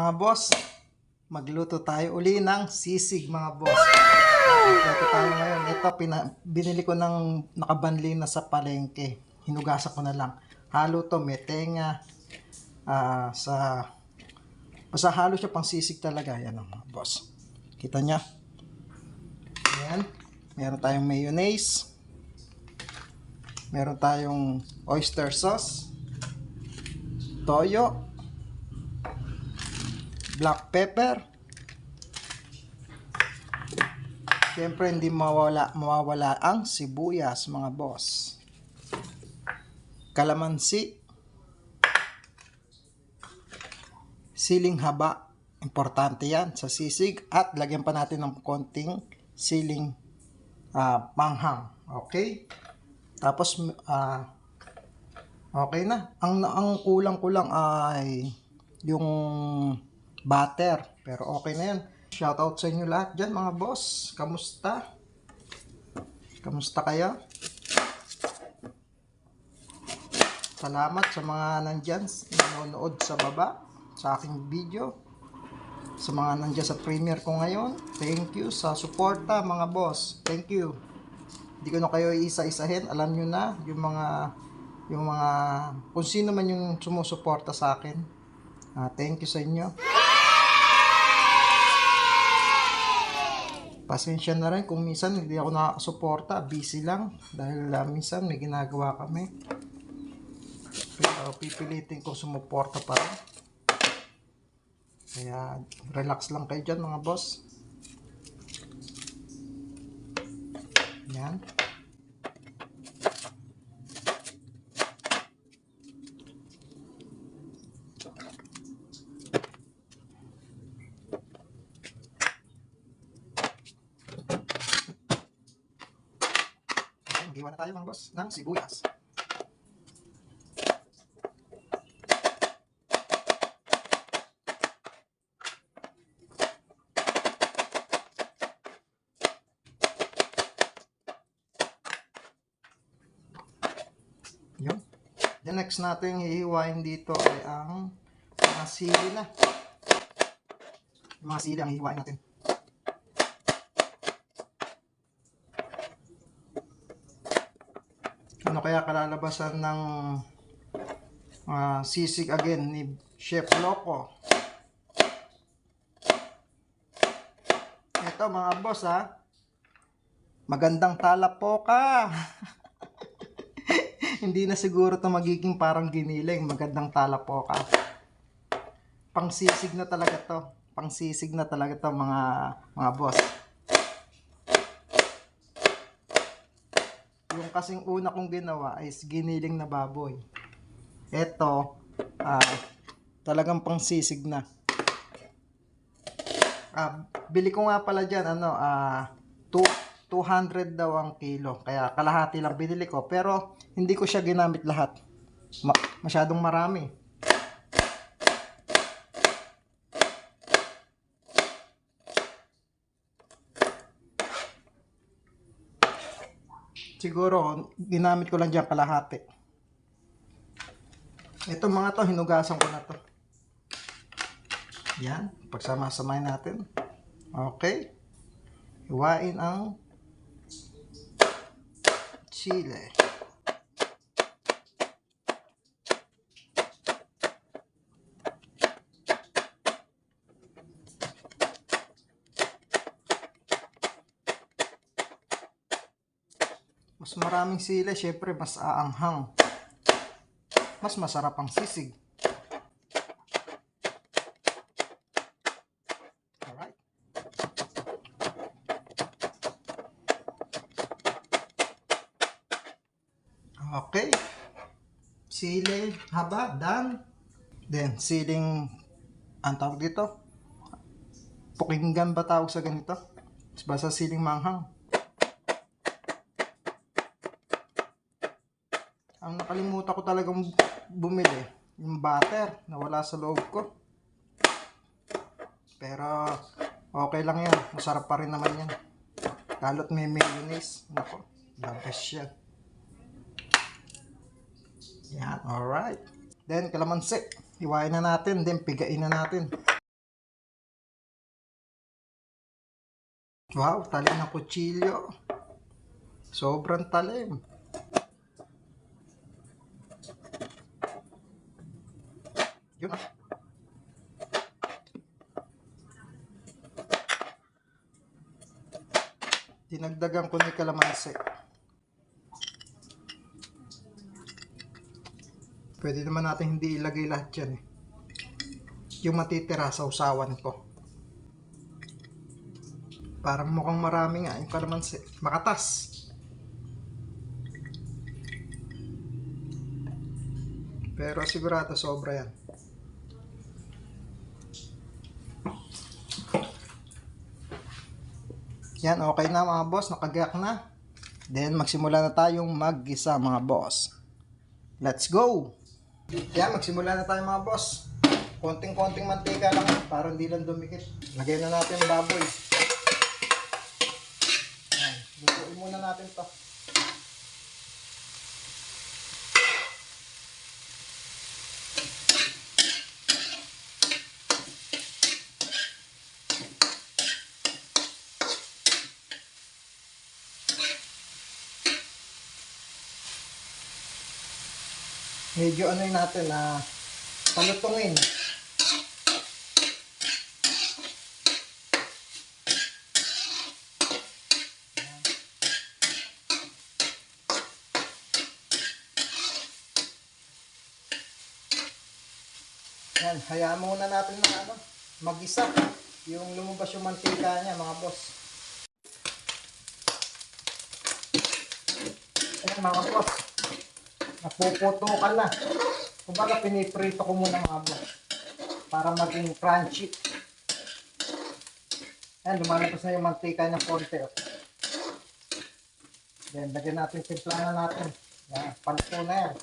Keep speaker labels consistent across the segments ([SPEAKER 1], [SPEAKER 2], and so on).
[SPEAKER 1] mga boss, magluto tayo uli ng sisig mga boss. Magluto tayo ngayon. Ito, pina, binili ko ng nakabanli na sa palengke. Hinugasan ko na lang. Halo to, may tenga. ah, sa, basta halo siya pang sisig talaga. Yan ang mga boss. Kita niya? Yan. Meron tayong mayonnaise. Meron tayong oyster sauce. Toyo black pepper. Siyempre, hindi mawala, mawawala ang sibuyas, mga boss. Kalamansi. Siling haba. Importante yan sa sisig. At lagyan pa natin ng konting siling ah, manghang. Okay? Tapos, ah, okay na. Ang, ang kulang-kulang ay yung butter. Pero okay na yan. Shoutout sa inyo lahat dyan mga boss. Kamusta? Kamusta kayo? Salamat sa mga nandyan nanonood sa baba sa aking video. Sa mga nandyan sa premiere ko ngayon. Thank you sa suporta mga boss. Thank you. Hindi ko na kayo isa-isahin. Alam nyo na yung mga yung mga kung sino man yung sumusuporta sa akin. Ah, thank you sa inyo. Pasensya na rin kung minsan hindi ako nakasuporta, busy lang dahil ah, minsan may ginagawa kami. Pero pipilitin kong sumuporta pa rin. Kaya relax lang kayo dyan mga boss. Yan. Giwa na tayo mga boss ng sibuyas. Yun. The next natin hihiwain dito ay ang mga sili na. Mga sili ang hihiwain natin. Ano kaya kalalabasan ng ah, sisig again ni Chef Loco. Ito mga boss ha. Magandang tala po ka. Hindi na siguro to magiging parang giniling. Magandang tala po ka. Pangsisig na talaga to. Pangsisig na talaga to mga mga boss. Yung kasing una kong ginawa is giniling na baboy. Ito, ah, talagang pangsisig na. Ah, bili ko nga pala dyan, ano, ah, two- 200 daw ang kilo. Kaya kalahati lang binili ko. Pero hindi ko siya ginamit lahat. Ma- masyadong marami. Siguro, ginamit ko lang dyan kalahati. Ito mga to, hinugasan ko na to. Yan, pagsama-samahin natin. Okay. Hiwain ang chile. Mas maraming sili, syempre mas aanghang. Mas masarap ang sisig. Alright. Okay. Sili, haba, done. Then, siling, ang tawag dito? Pukinggan ba tawag sa ganito? Basta siling manghang. Ang nakalimutan ko talagang bumili, yung butter na wala sa loob ko. Pero, okay lang yan. Masarap pa rin naman yan. Lalo't may mayonnaise. Nako, the best yan. Yan, alright. Then, kalamansi. Iwain na natin. Then, pigain na natin. Wow, talim ng kutsilyo. Sobrang talim. Yun. Dinagdagan ko ni kalamansi. Pwede naman natin hindi ilagay lahat yan eh. Yung matitira sa usawan ko. Para mukhang marami nga yung kalamansi. Makatas. Pero sigurado sobra yan. Yan, okay na mga boss. Nakagayak na. Then, magsimula na tayong maggisa mga boss. Let's go! Yan, magsimula na tayo mga boss. Konting-konting mantika lang para hindi lang dumikit. Lagyan na natin baboy. Yan, lutuin muna natin to. Medyo ano yun natin na palutungin. Yan, hayaan muna natin na ano, mag-isa. Yung lumabas yung mantika niya, mga boss. Ayan, mga boss. Napuputukan na. Kumbaga, piniprito ko muna mga boss. Para maging crunchy. Ayan, lumalabas na yung mantika niya konti. Oh. Then, lagyan natin timplahan natin. Yan, paluto na yan.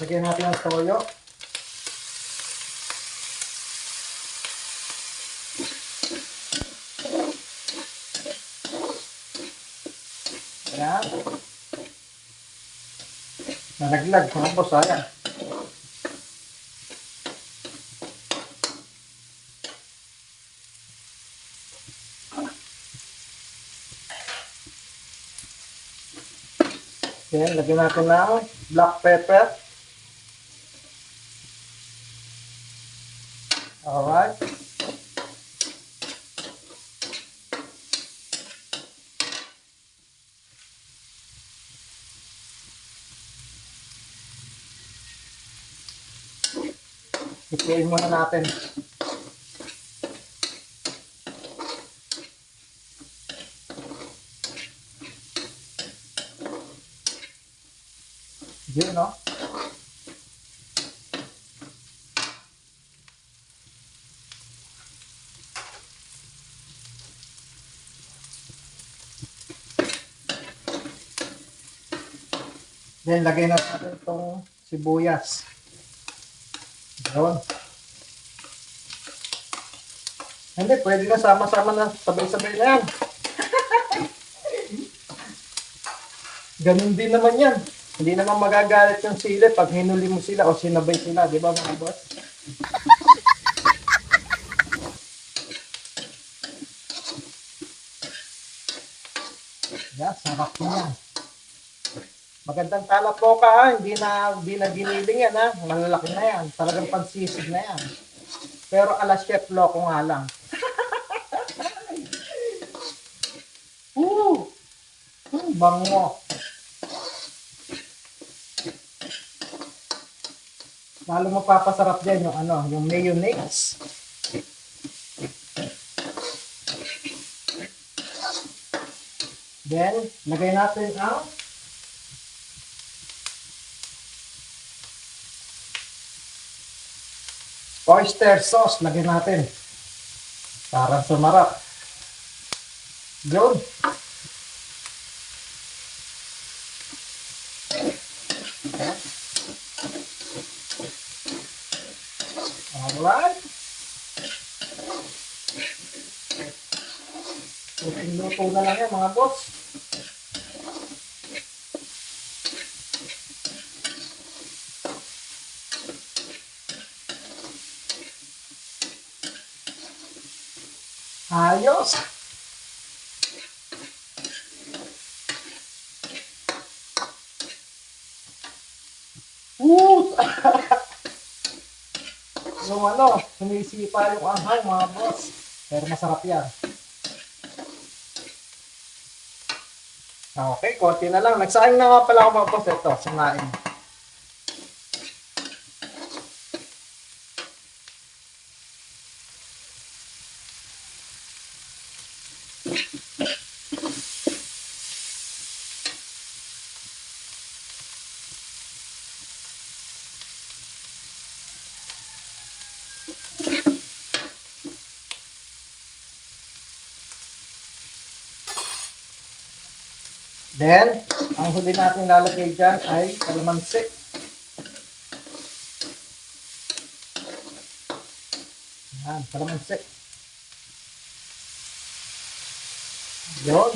[SPEAKER 1] Lagyan natin ang toyo. Ayan. Nalaglag, mga boss, ayan. Ayan, lagyan natin ng black pepper. Alright. Ituin muna natin. Yun, no? Then, lagay na natin itong sibuyas. Yun. Hindi, pwede na sama-sama na sabay-sabay na yan. Ganun din naman yan. Hindi naman magagalit yung sili pag hinuli mo sila o sinabay sila, di ba mga boss? Yeah, sarap niya. Magandang talapoka ha, hindi na, hindi na giniling yan ha. Malalaki na yan. Talagang pansisig na yan. Pero ala chef loko nga lang. Woo! Hmm, bango. Lalo mapapasarap dyan yung ano, yung mayonnaise. Then, lagay natin ang oyster sauce. Lagyan natin. Para sumarap. Yun. Alright. Luto luto na lang yan mga boss. Ayos! Woo! yung ano, sumisipa yung anghang mga boss. Pero masarap yan. Okay, konti na lang. Nagsaing na nga pala ako mga boss. Ito, sanain. Then, ang huli natin lalagay dyan ay kalamansi. Yan, kalamansi. Yun.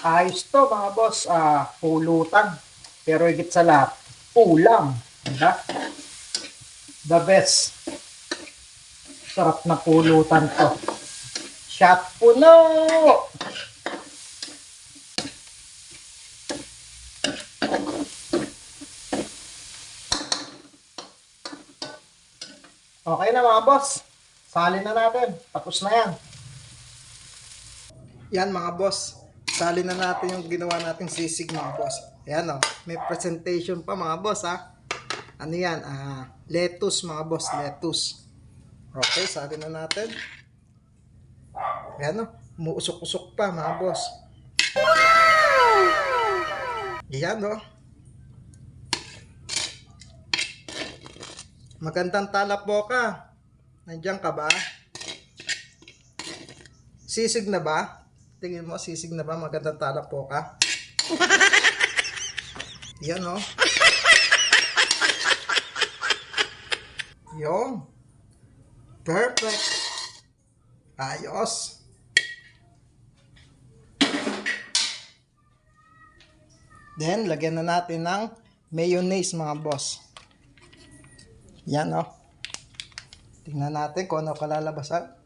[SPEAKER 1] Ayos to mga boss, ah, pulutan. Pero higit sa lahat, ulam. Diba? The best. Sarap na pulutan to. Shot puno! Okay na mga boss. Salin na natin. Tapos na yan. Yan mga boss. Salin na natin yung ginawa nating sisig mga boss. Ayan o. May presentation pa mga boss ha. Ano yan? Ah, lettuce mga boss. Lettuce. Okay, salin na natin. Ayan o. Muusok-usok pa mga boss. Ayan o. Magandang talap boka. Nandiyan ka ba? Sisig na ba? Tingin mo, sisig na ba? Magandang talap po ka. Yan o. Yung. Perfect. Ayos. Then, lagyan na natin ng mayonnaise mga boss. Yan o. Tingnan natin kung ano kalalabasan.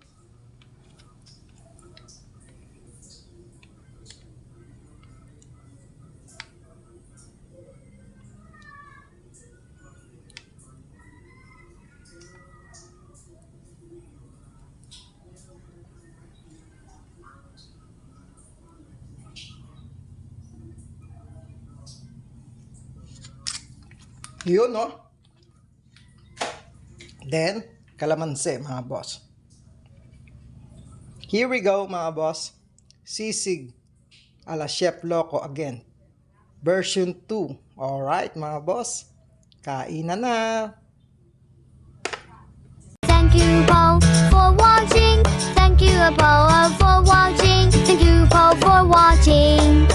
[SPEAKER 1] Yun, no? Then, kalamansi, mga boss. Here we go, mga boss. Sisig ala Chef Loco again. Version 2. Alright, mga boss. Kain na na!
[SPEAKER 2] Thank you, Paul, for watching. Thank you, Apollo, for watching. Thank you, Paul, for watching.